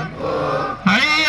అయ్యప్ప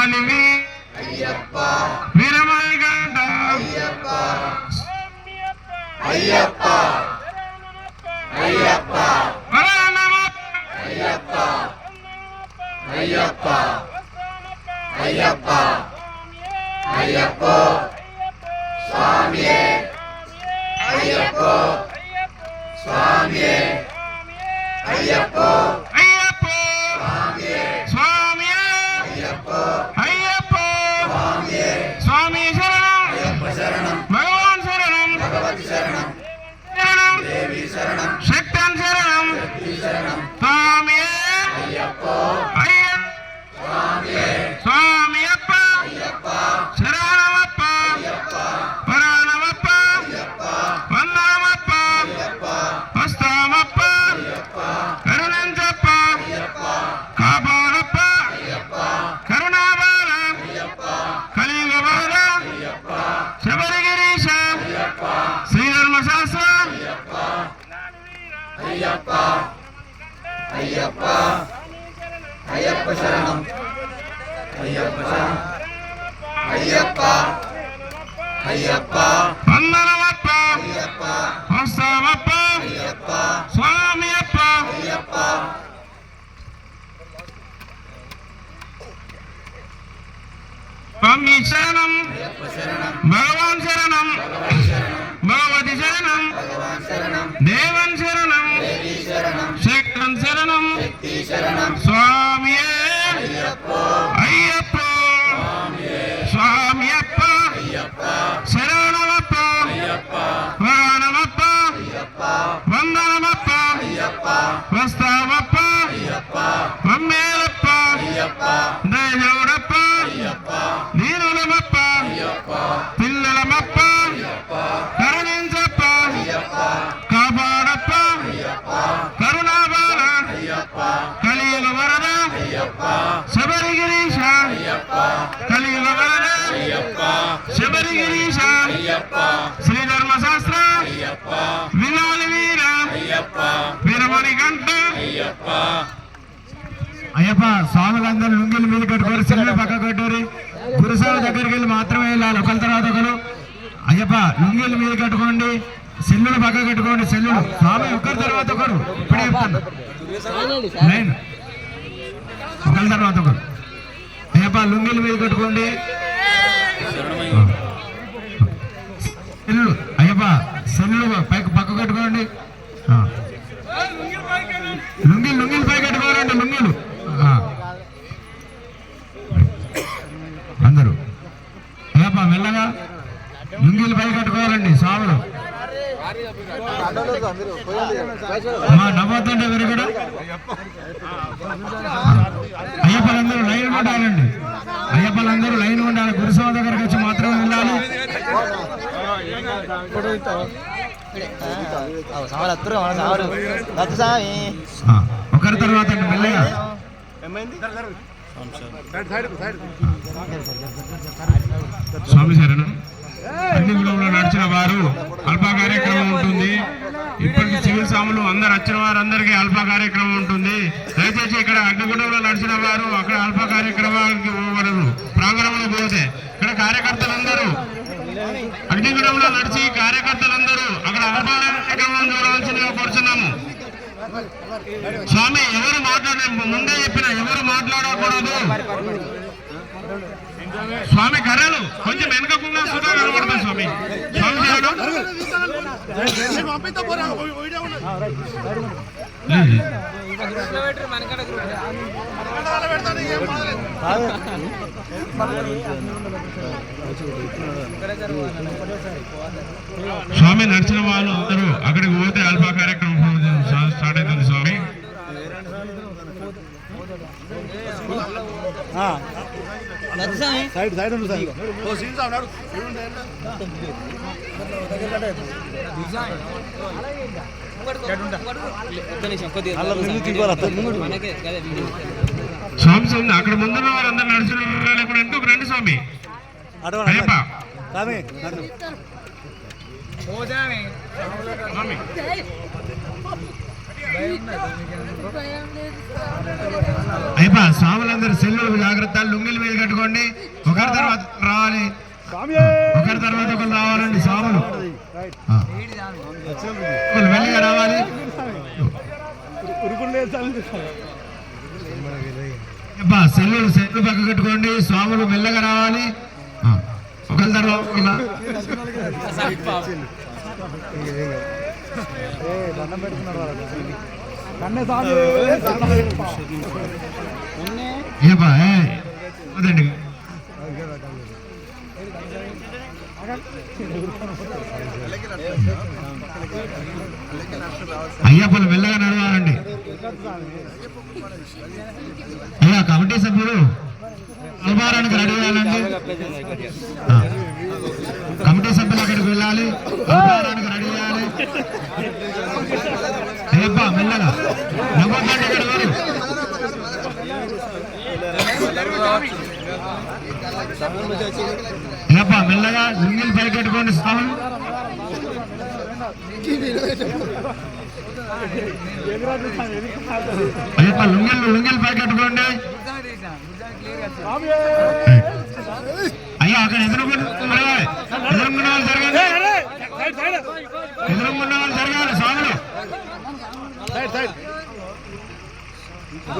రాణివి వీరమణికంఠ అయ్యప్ప అయ్యప్ప అయ్యప్ప అయ్యప్ప అయ్యప్ప అయ్యప్ప స్వామియే అయ్యప్ప స్వామియే అయ్యప్ప சரணம் అయ్యప్ప అయ్యప్ప శరణం అయ్యప్ప శరణం అయ్యప్ప అయ్యప్ప వందనమప్ప అయ్యప్ప వస్తామప్ప అయ్యప్ప స్వామి అప్ప అయ్యప్ప స్వామి శరణం అయ్యప్ప శరణం భగవాన్ శరణం శబరిగిరీశ అయ్యప్ప. శ్రీధర్మ శాస్త్ర అయ్యప్ప. వినాలి వీర వీరమణి గంట అయ్యప్ప స్వాములందరూ లుంగిల మీద కట్టుకోరు సెల్లు పక్క కట్టుకోరు గురుసాల దగ్గరికి వెళ్ళి మాత్రమే వెళ్ళాలి. ఒకరి తర్వాత ఒకరు అయ్యప్ప లుంగిల మీద కట్టుకోండి. సెల్లులు పక్క కట్టుకోండి. సెల్లులు. స్వామి ఒకరి తర్వాత ఒకరు. ఇప్పుడే చెప్తాను. ఒకరి తర్వాత ఒకరు. అయ్యప్ప లుంగిల మీద కట్టుకోండి. అయ్యప్ప సెల్లు పైకి పక్క కట్టుకోండి ఆ. లుంగిలు లుంగిలు పై కట్టుకోవాలండి లుంగిలు ఆ. అందరూ అయ్యప్ప మెల్లగా లుంగిలు పై కట్టుకోవాలండి సావులు అమ్మా నవ్వద్దండి ఎవరు కూడా అయ్యప్పలందరూ లైన్ ఉండాలండి. అయ్యప్పలందరూ లైన్ ఉండాలి. గురుసభ దగ్గరకు వచ్చి మాత్రమే వెళ్ళాలి. ఒకరి తర్వాత అండి మెల్లగా. స్వామి అన్ని అగ్నిగుణంలో నడిచిన వారు అల్ప కార్యక్రమం ఉంటుంది. ఇప్పటికి సివిల్ సాములు అందరు వచ్చిన వారందరికీ అల్ప కార్యక్రమం ఉంటుంది. దయచేసి ఇక్కడ అగ్నిగుండంలో నడిచిన వారు అక్కడ అల్ప కార్యక్రమానికి పోకూడదు ప్రాంగణంలో పోతే ఇక్కడ కార్యకర్తలందరూ అగ్నిగుండంలో నడిచి కార్యకర్తలందరూ అక్కడ అల్ప కార్యక్రమం చూడవలసిందిగా కోరుచున్నాము. స్వామి ఎవరు మాట్లాడే ముందే చెప్పిన ఎవరు మాట్లాడకూడదు. స్వామి కర్రలు కొంచెం వెనకకుండా సుధా కనబడుతుంది స్వామి. స్వామి స్వామి నడిచిన వాళ్ళు అందరూ అక్కడికి పోతే అల్ప కార్యక్రమం స్టార్ట్ అవుతుంది స్వామి. సైడ్ సైడ్ ఉంది సైడ్. స్వామి స్వామి అక్కడ ముందున్న వారందరూ నడిచిన వాళ్ళు కూడా ఇంకొక రండి స్వామి? కానీ స్వామి అయ్యప్ప స్వాములందరూ సెల్లులు జాగ్రత్త లుంగిల మీద కట్టుకోండి. ఒకరి తర్వాత రావాలి. ఒకరి తర్వాత ఒకరు రావాలండి స్వాములు. మెల్లిగా రావాలి. సెల్లులు సెల్లు పక్క కట్టుకోండి స్వాములు మెల్లగా రావాలి. ఆ. ఒకరి తర్వాత ఒకరు దండం పెడుతున్నారు వాళ్ళకి కన్నే సాగు అయ్యప్ప ఏ. వద్దండి అయ్యప్పలు మెల్లగా నడవాలండి. అయ్యా కమిటీ సభ్యులు అల్పారానికి రెడీ అవ్వాలండి కమిటీ సభ్యులు అక్కడికి వెళ్ళాలి. అల్పారానికి రెడీ చేయాలి అయ్యప్ప మెల్లగా. నవ్వద్దండి ఇక్కడ ఎవరు? అయ్యప్ప మెల్లగా లుంగిలు పైకెట్టుకోండి స్వామి. అయ్యప్ప లుంగిల్ లుంగిల్ పైకెట్టుకోండి కట్టుకోండి అయ్యా అక్కడ ఎదురుకున్న ఎదురుకున్న వాళ్ళు జరగండి ఎదురుకున్న వాళ్ళు జరగాలి స్వాములు సైడ్ సైడ్ గురు స్వామి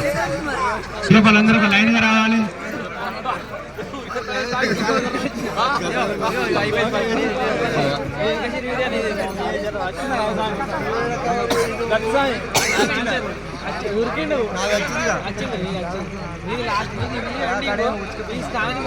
అయ్యప్ప అందరూ ఒక లైన్గా రావాలి ఉరికిండు వచ్చింది వచ్చింది. లాస్ట్ ఈ స్థానం